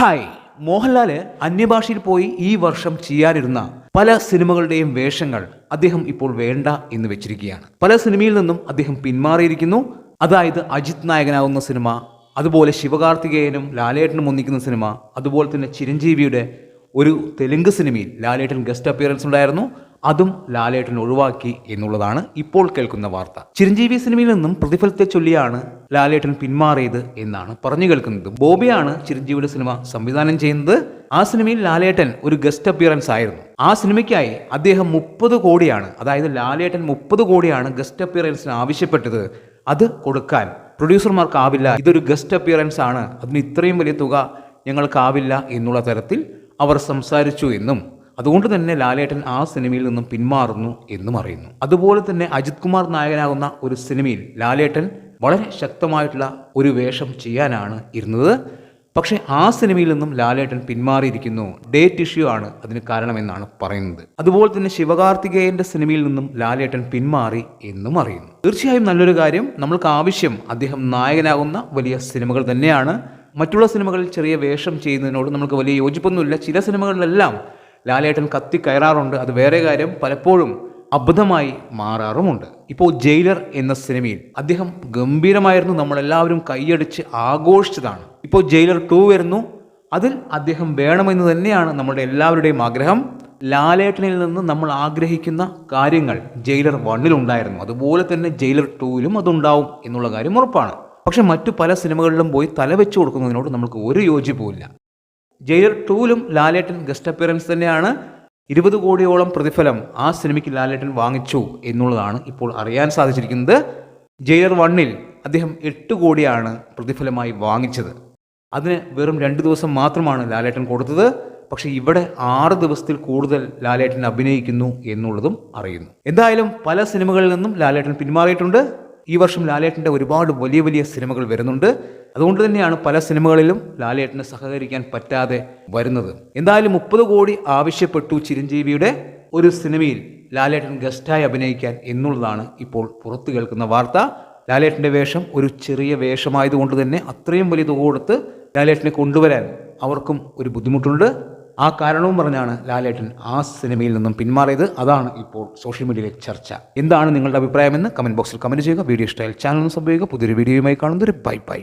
Hi. Mohanlal അന്യഭാഷയിൽ പോയി ഈ വർഷം ചെയ്യാനിരുന്ന പല സിനിമകളുടെയും വേഷങ്ങൾ അദ്ദേഹം ഇപ്പോൾ വേണ്ട എന്ന് വെച്ചിരിക്കുകയാണ്. പല സിനിമയിൽ നിന്നും അദ്ദേഹം പിന്മാറിയിരിക്കുന്നു. അതായത് അജിത് നായകനാവുന്ന സിനിമ അതുപോലെ ശിവകാർത്തികേയനും ലാലേട്ടനും ഒന്നിക്കുന്ന സിനിമ അതുപോലെ തന്നെ ചിരഞ്ജീവിയുടെ ഒരു തെലുങ്ക് സിനിമയിൽ ലാലേട്ടൻ ഗസ്റ്റ് അപ്പിയറൻസ് ഉണ്ടായിരുന്നു. അതും ലാലേട്ടൻ ഒഴിവാക്കി എന്നുള്ളതാണ് ഇപ്പോൾ കേൾക്കുന്ന വാർത്ത. ചിരഞ്ജീവി സിനിമയിൽ നിന്നും പ്രതിഫലത്തെ ചൊല്ലിയാണ് ലാലേട്ടൻ പിന്മാറിയത് എന്നാണ് പറഞ്ഞു കേൾക്കുന്നത്. ബോബിയാണ് ചിരഞ്ജീവിയുടെ സിനിമ സംവിധാനം ചെയ്യുന്നത്. ആ സിനിമയിൽ ലാലേട്ടൻ ഒരു ഗസ്റ്റ് അപ്പിയറൻസ് ആയിരുന്നു. ആ സിനിമയ്ക്കായി അദ്ദേഹം മുപ്പത് കോടിയാണ് അതായത് ലാലേട്ടൻ മുപ്പത് കോടിയാണ് ഗസ്റ്റ് അപ്പിയറൻസിന് ആവശ്യപ്പെട്ടത്. അത് കൊടുക്കാൻ പ്രൊഡ്യൂസർമാർക്കാവില്ല ഇതൊരു ഗസ്റ്റ് അപ്പിയറൻസ് ആണ്. അതിന് ഇത്രയും വലിയ തുക ഞങ്ങൾക്കാവില്ല എന്നുള്ള തരത്തിൽ അവർ സംസാരിച്ചു എന്നും അതുകൊണ്ട് തന്നെ ലാലേട്ടൻ ആ സിനിമയിൽ നിന്നും പിന്മാറുന്നു എന്നും അറിയുന്നു. അതുപോലെ തന്നെ അജിത് കുമാർ നായകനാകുന്ന ഒരു സിനിമയിൽ ലാലേട്ടൻ വളരെ ശക്തമായിട്ടുള്ള ഒരു വേഷം ചെയ്യാനാണ് ഇരുന്നത്. പക്ഷേ ആ സിനിമയിൽ നിന്നും ലാലേട്ടൻ പിന്മാറിയിരിക്കുന്നു. ഡേറ്റ് ഇഷ്യൂ ആണ് അതിന് കാരണമെന്നാണ് പറയുന്നത്. അതുപോലെ തന്നെ ശിവകാർത്തികേയന്റെ സിനിമയിൽ നിന്നും ലാലേട്ടൻ പിന്മാറി എന്നും അറിയുന്നു. തീർച്ചയായും നല്ലൊരു കാര്യം. നമ്മൾക്ക് ആവശ്യം അദ്ദേഹം നായകനാകുന്ന വലിയ സിനിമകൾ തന്നെയാണ്. മറ്റുള്ള സിനിമകളിൽ ചെറിയ വേഷം ചെയ്യുന്നതിനോട് നമുക്ക് വലിയ യോജിപ്പൊന്നുമില്ല. ചില സിനിമകളിലെല്ലാം ലാലേട്ടൻ കത്തി കയറാറുണ്ട്. അത് വേറെ കാര്യം. പലപ്പോഴും അബദ്ധമായി മാറാറുമുണ്ട്. ഇപ്പോൾ ജയിലർ എന്ന സിനിമയിൽ അദ്ദേഹം ഗംഭീരമായിരുന്നു. നമ്മളെല്ലാവരും കൈയടിച്ച് ആഘോഷിച്ചതാണ്. ഇപ്പോൾ ജയിലർ ടു വരുന്നു. അതിൽ അദ്ദേഹം വേണമെന്ന് തന്നെയാണ് നമ്മുടെ എല്ലാവരുടെയും ആഗ്രഹം. ലാലേട്ടനിൽ നിന്ന് നമ്മൾ ആഗ്രഹിക്കുന്ന കാര്യങ്ങൾ ജയിലർ വണ്ണിലുണ്ടായിരുന്നു അതുപോലെ തന്നെ ജയിലർ ടൂവിലും അതുണ്ടാവും എന്നുള്ള കാര്യം ഉറപ്പാണ്. പക്ഷെ മറ്റു പല സിനിമകളിലും പോയി തലവെച്ച് കൊടുക്കുന്നതിനോട് നമുക്ക് ഒരു യോജിപ്പുമില്ല. ജയിലർ ടൂവിലും ലാലേട്ടൻ ഗസ്റ്റ് അപ്പിയറൻസ് തന്നെയാണ്. ഇരുപത് കോടിയോളം പ്രതിഫലം ആ സിനിമയ്ക്ക് ലാലേട്ടൻ വാങ്ങിച്ചു എന്നുള്ളതാണ് ഇപ്പോൾ അറിയാൻ സാധിച്ചിരിക്കുന്നത്. ജയിലർ വണ്ണിൽ അദ്ദേഹം എട്ട് കോടിയാണ് പ്രതിഫലമായി വാങ്ങിച്ചത്. അതിന് വെറും രണ്ട് ദിവസം മാത്രമാണ് ലാലേട്ടൻ കൊടുത്തത്. പക്ഷേ ഇവിടെ ആറ് ദിവസത്തിൽ കൂടുതൽ ലാലേട്ടൻ അഭിനയിക്കുന്നു എന്നുള്ളതും അറിയുന്നു. എന്തായാലും പല സിനിമകളിൽ നിന്നും ലാലേട്ടൻ പിന്മാറിയിട്ടുണ്ട്. ഈ വർഷം ലാലേട്ടന്റെ ഒരുപാട് വലിയ വലിയ സിനിമകൾ വരുന്നുണ്ട്. അതുകൊണ്ട് തന്നെയാണ് പല സിനിമകളിലും ലാലേട്ടനെ സഹകരിക്കാൻ പറ്റാതെ വരുന്നത്. എന്തായാലും മുപ്പത് കോടി ആവശ്യപ്പെട്ടു ചിരഞ്ജീവിയുടെ ഒരു സിനിമയിൽ ലാലേട്ടൻ ഗസ്റ്റായി അഭിനയിക്കാൻ എന്നുള്ളതാണ് ഇപ്പോൾ പുറത്തു കേൾക്കുന്ന വാർത്ത. ലാലേട്ടന്റെ വേഷം ഒരു ചെറിയ വേഷമായതുകൊണ്ട് തന്നെ അത്രയും വലിയ തുക കൊടുത്ത് ലാലേട്ടനെ കൊണ്ടുവരാൻ അവർക്കും ഒരു ബുദ്ധിമുട്ടുണ്ട്. ആ കാരണവും പറഞ്ഞാണ് ലാലേട്ടൻ ആ സിനിമയിൽ നിന്നും പിന്മാറിയത്. അതാണ് ഇപ്പോൾ സോഷ്യൽ മീഡിയയിലെ ചർച്ച. എന്താണ് നിങ്ങളുടെ അഭിപ്രായമെന്ന് കമന്റ് ബോക്സിൽ കമന്റ് ചെയ്യുക. വീഡിയോ ഇഷ്ടമായാൽ ചാനൽ സംഭവിക്കുക പുതിയൊരു വീഡിയോയുമായി കാണുന്നൊരു ബൈ ബൈ.